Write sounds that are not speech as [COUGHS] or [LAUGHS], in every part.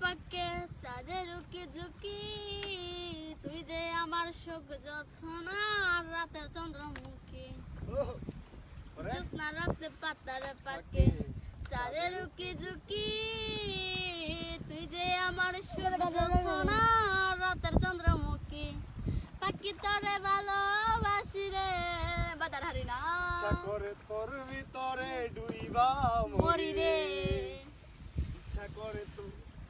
পাকে চাঁদের উকি ঝুঁকি। তুই যে আমার সুখ যছনা রাতের চন্দ্রমুখী। জ্যোৎস্না রাতে পাতারে পাকে চাঁদের উকি ঝুঁকি। তুই যে আমার সুখ যছনা রাতের চন্দ্রমুখী। পাখি তরে ভালোবাসি রে বাদার হারি না। করে তোর ভিতরে ডুইবা মরি রে। ইচ্ছা করে তো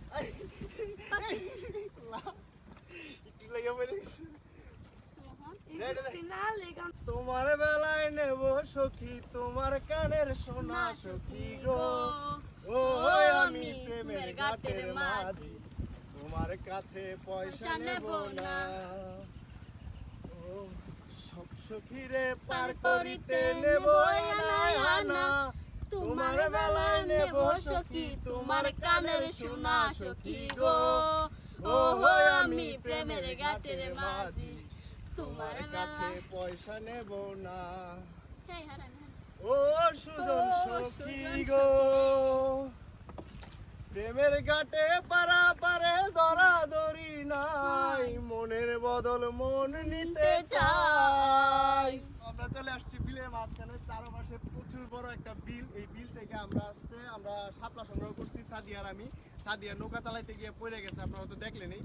[LAUGHS] তোমার বেলায় নেব সখী তোমার কানের সোনা সখী গো। ও আমি প্রেমের ঘাটের মাঝি। তোমার কাছে পয়সা নেব না। ও সব সখীরে পার করিতে নেব আনা। তোমার বেলায় নেব সখী তোমার কানের শোনা সখী গো। ও হো আমি প্রেমের ঘাটের মাঝি তোমার কাছে পয়সা নেব না। ও সুজন সখী গো। প্রেমের ঘাটে পারা পারে ধরা ধরি নাই মনের বদল মন নিতে চাই। চলে আসছি বিলের মাঝখানে। চারপাশে প্রচুর বড় একটা বিল। এই বিল থেকে আমরা আসছে আমরা শাপলা সংগ্রহ করছি সাদিয়ার আমি। সাদিয়া নৌকা চালাইতে গিয়ে পড়ে গেছে আপনারা তো দেখলেনই।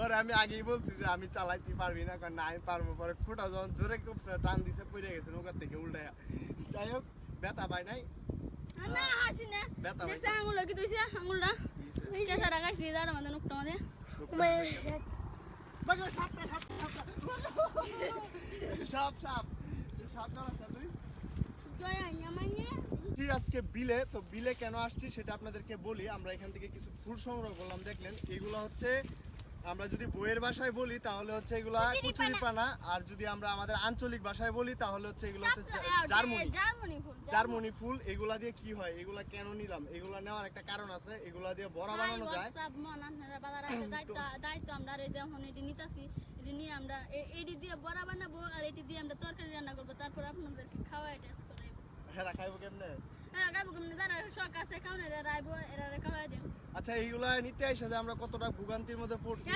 ওর আমি আগেই বলছি যে আমি চালাইতে পারবি না কারণ আমি পারব পরে। খুঁটা যখন জোরে কুপছে টান দিছে পড়ে গেছে নৌকার থেকে উল্টায়া। যাই হোক ব্যথা পাই নাই? না হাসি না। ব্যথা আঙুল কি তুইছে আঙুলটা। এই যে সারা গাইছি দাঁড়া মানে নুকটা মধ্যে বাগা, সাপটা। সাপ তুই কি আজকে বিলে তো বিলে কেন আসছি সেটা আপনাদেরকে বলি। আমরা এখান থেকে কিছু ফুল সংগ্রহ করলাম দেখলেন। এগুলো হচ্ছে আমরা যদি বইয়ের ভাষায় বলি তাহলে হচ্ছে এগুলা কচুরিপানা। আর যদি আমরা আমাদের আঞ্চলিক ভাষায় বলি তাহলে হচ্ছে এগুলো হচ্ছে জার্মনি। ফুল জার্মনি। ফুল এগুলা দিয়ে কি হয়? এগুলা কেন নিলাম? এগুলা নেওয়ার একটা কারণ আছে। এগুলা দিয়ে বড়া বানানো যায়। [COUGHS] দায়িত্ব আমরা এই যখন এটি নিতাছি। এটি নিয়ে আমরা এটি দিয়ে বড়া বানাবো আর এটি দিয়ে আমরা তরকারি রান্না করব। তারপর আপনাদেরকে খাওয়াই টেস্ট করাইবো। হ্যাঁ কেমন? আচ্ছা এইগুলা নিতে আইসা যে আমরা কতটা ভোগান্তির মধ্যে পড়ছি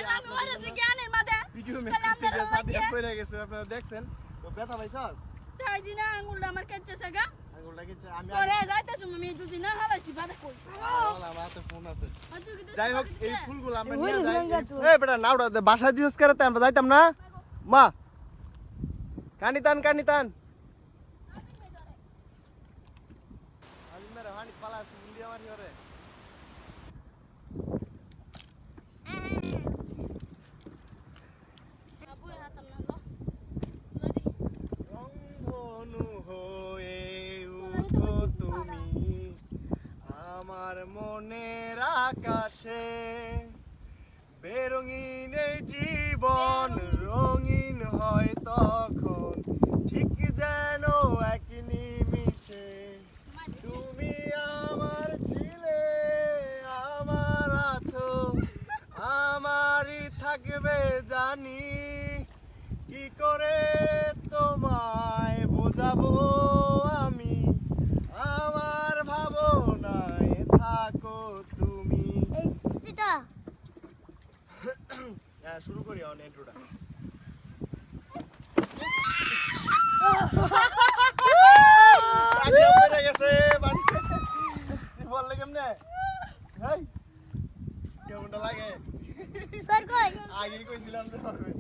ভিডিও তাহলে থেকে সাদিয়া পড়ে গেছে আপনারা দেখছেন? তো ব্যথা পাইছাস? তাই না আঙুলটা আমার কেটেছে গা। আঙুলটা কি আমি পরে যাইতে সময় আমি দুদিন না হালাইছি বাদে কই? আমার হাতে ফোন আছে। আর তুই কি যাই হোক দেখছিস এই ফুলগুলো আমরা নিয়ে যাই। এই বেটা নাওটা দে, বাসায় দিওস করে আমরা যাইতাম না? মা। কানি টান হানি পালা আছে ইন্ডিয়া মারি ওরে। হয়ে আমার মনের আকাশে। বেরঙিন জীবন রঙিন জানি কি করে তোমায় বোঝাবো আমি? আমার ভাবনায় থাকো তুমি। [COUGHS] হ্যাঁ শুরু করি অন ইন্ট্রোটা [LAUGHS] আগে পড়ে গেছে বাড়িতে তুই বললে কেমনে হেই কেমনটা লাগে সর কই আগেই কইছিলাম যে পারবে